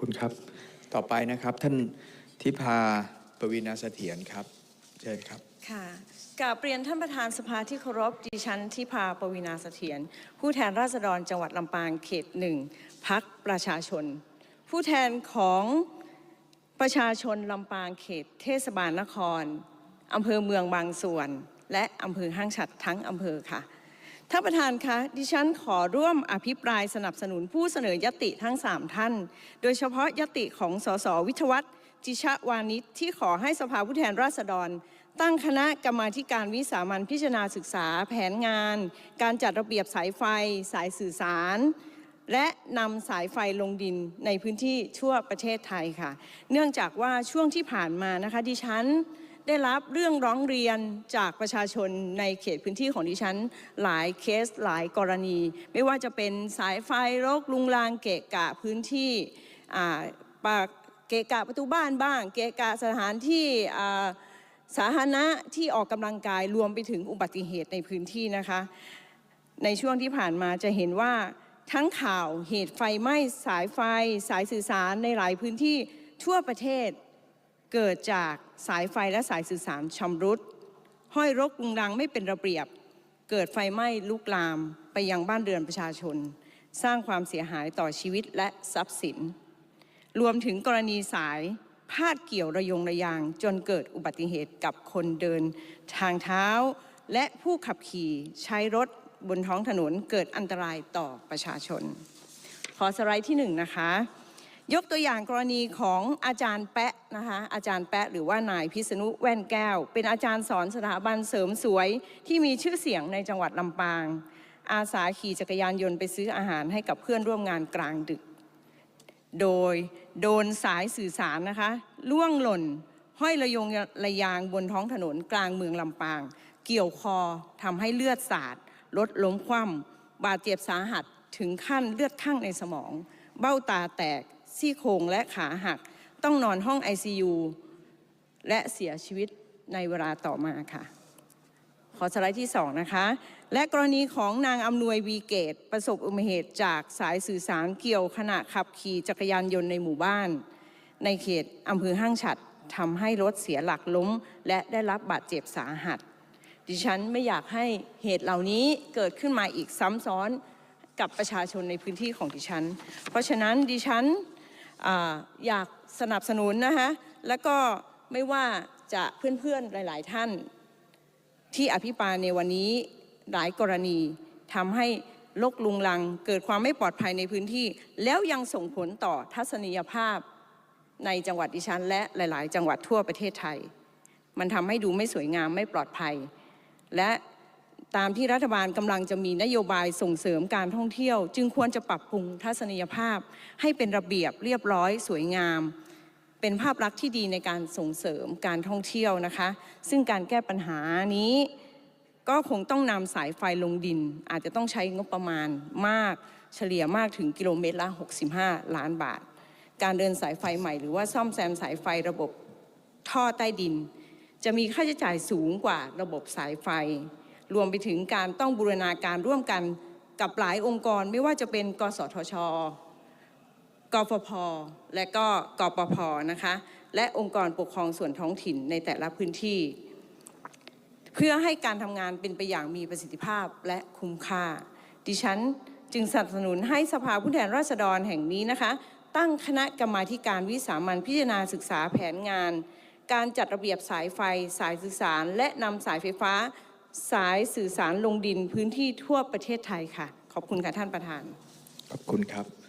คุณครับ ต่อไปนะครับท่านทิพาปวีนาเสถียรครับ เชิญครับ ค่ะกาบเรียนท่านประธานสภาที่เคารพดิฉันทิพาปวีนาเสถียรผู้แทนราษฎรจังหวัดลำปางเขตหนึ่งพักประชาชน ผู้แทนของประชาชนลำปางเขต เทศบาลนครอำเภอเมืองบางส่วน และอำเภอห้างฉัดทั้งอำเภอค่ะ ท่านประธานคะ ดิฉันขอร่วมอภิปรายสนับสนุนผู้เสนอยติทั้ง 3 ท่าน โดยเฉพาะยติของสสวิทวัฒน์จิชะวานิชที่ขอให้สภาผู้แทนราษฎร ตั้งคณะกรรมาการวิสามันพิจารณาศึกษาแผนงาน การจัดระเบียบสายไฟ สายสื่อสาร และนำสายไฟลงดินในพื้นที่ทั่วประเทศไทยค่ะ เนื่องจากว่าช่วงที่ผ่านมานะคะดิฉัน ได้รับเรื่องร้องเรียนจากประชาชนในเขตพื้นที่ของดิฉัน หลายเคสหลายกรณี ไม่ว่าจะเป็นสายไฟรกลุงลางเกะกะพื้นที่ปากเกะกะประตูบ้านบ้าง เกะกะสถานที่สาธารณะที่ออกกำลังกายรวมไปถึงอุบัติเหตุในพื้นที่นะคะ ในช่วงที่ผ่านมาจะเห็นว่าทั้งข่าวเหตุไฟไหม้สายไฟ สายสื่อสารในหลายพื้นที่ทั่วประเทศ เกิดจากสายไฟและสายสื่อสารชำรุด ห้อยรกรุงรังไม่เป็นระเบียบ เกิดไฟไหม้ลุกลามไปยังบ้านเรือนประชาชน สร้างความเสียหายต่อชีวิตและทรัพย์สิน รวมถึงกรณีสายพาดเกี่ยวระยงระยางจนเกิดอุบัติเหตุกับคนเดินทางเท้า และผู้ขับขี่ใช้รถบนท้องถนนเกิดอันตรายต่อประชาชน ขอสไลด์ที่หนึ่งนะคะ ยกตัวอย่างกรณีของอาจารย์แปะนะคะอาจารย์แปะหรือว่านายพิษณุแว่นแก้ว เป็นอาจารย์สอนสถาบันเสริมสวย ที่มีชื่อเสียงในจังหวัดลำปาง อาสาขี่จักรยานยนต์ไปซื้ออาหารให้กับเพื่อนร่วมงานกลางดึก โดยโดนสายสื่อสารนะคะล่วงหล่น ห้อยระยงระยางบนท้องถนนกลางเมืองลำปาง เกี่ยวคอทำให้เลือดสาดรถล้มคว่ำบาดเจ็บสาหัสถึงขั้นเลือดข้างในสมอง เบ้าตาแตก ซี่โครงและขาหัก ต้องนอนห้อง ICU และเสียชีวิตในเวลาต่อมาค่ะ ขอสไลด์ที่ 2 นะคะ และกรณีของนางอำนวยวีเกต ประสบอุบัติเหตุจากสายสื่อสารเกี่ยวขณะขับขี่จักรยานยนต์ในหมู่บ้าน ในเขตอำเภอห้างฉัดทำให้รถเสียหลักล้ม และได้รับบาดเจ็บสาหัส ดิฉันไม่อยากให้เหตุเหล่านี้เกิดขึ้นมาอีกซ้ำซ้อนกับประชาชนในพื้นที่ของดิฉัน เพราะฉะนั้นดิฉัน อยากสนับสนุนนะคะแล้วก็ไม่ว่าจะเพื่อนๆหลาย ๆ ท่าน ที่อภิปรายในวันนี้หลายกรณีทำให้ลกลุงลังเกิดความไม่ปลอดภัยในพื้นที่ แล้วยังส่งผลต่อทัศนียภาพในจังหวัดดิฉัน และหลาย ๆ จังหวัดทั่วประเทศไทย มันทำให้ดูไม่สวยงามไม่ปลอดภัย และ ตามที่รัฐบาลกำลังจะมีนโยบายส่งเสริมการท่องเที่ยว จึงควรจะปรับปรุงทัศนียภาพ ให้เป็นระเบียบเรียบร้อยสวยงาม เป็นภาพลักษณ์ที่ดีในการส่งเสริมการท่องเที่ยวนะคะ ซึ่งการแก้ปัญหานี้ ก็คงต้องนำสายไฟลงดิน อาจจะต้องใช้งบประมาณมากเฉลี่ยมากถึงกิโลเมตรละ 65 ล้านบาท การเดินสายไฟใหม่หรือว่าซ่อมแซมสายไฟระบบท่อใต้ดิน จะมีค่าใช้จ่ายสูงกว่าระบบสายไฟ รวมไปถึงการต้องบูรณาการร่วมกันกับหลายองค์กรไม่ว่าจะเป็น กสทช กฟผและก็กปพนะคะ และองค์กรปกครองส่วนท้องถิ่นในแต่ละพื้นที่ เพื่อให้การทำงานเป็นไปอย่างมีประสิทธิภาพและคุ้มค่า ดิฉันจึงสนับสนุนให้สภาผู้แทนราษฎรแห่งนี้นะคะ ตั้งคณะกรรมาการวิสามันพิจารณาศึกษาแผนงาน การจัดระเบียบสายไฟ สายสื่อสาร และนำสายไฟฟ้า สายสื่อสารลงดินพื้นที่ทั่วประเทศไทยค่ะ ขอบคุณค่ะท่านประธาน ขอบคุณครับ